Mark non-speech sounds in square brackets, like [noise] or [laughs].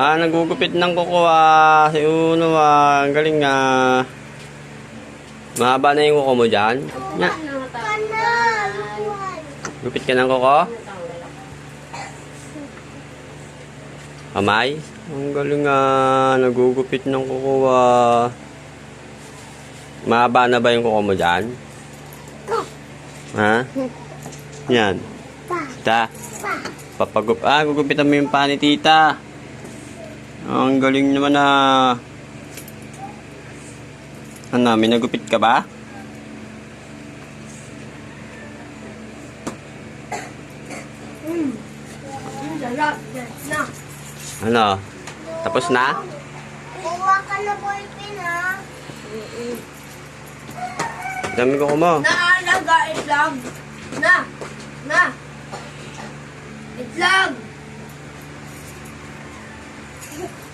Ah, nagugupit ng kuko ah. Si Uno ah. Ang galing ah. Mahaba na yung kuko mo dyan. Nya. Gupit ka ng kuko? Kamay? Ang galing ah. Nagugupit ng kuko ah. Mahaba na ba yung kuko mo dyan? Ha? Yan. Ta. Papagup. Ah, gugupitan mo yung pa ni tita. Ang galing naman na. Ano, may nagupit ka ba? Ano? Tapos na? Kuha ka na ballpen ha. Dami ko mo. Naalaga itlog. Na. Na. Itlog. Thank [laughs] you.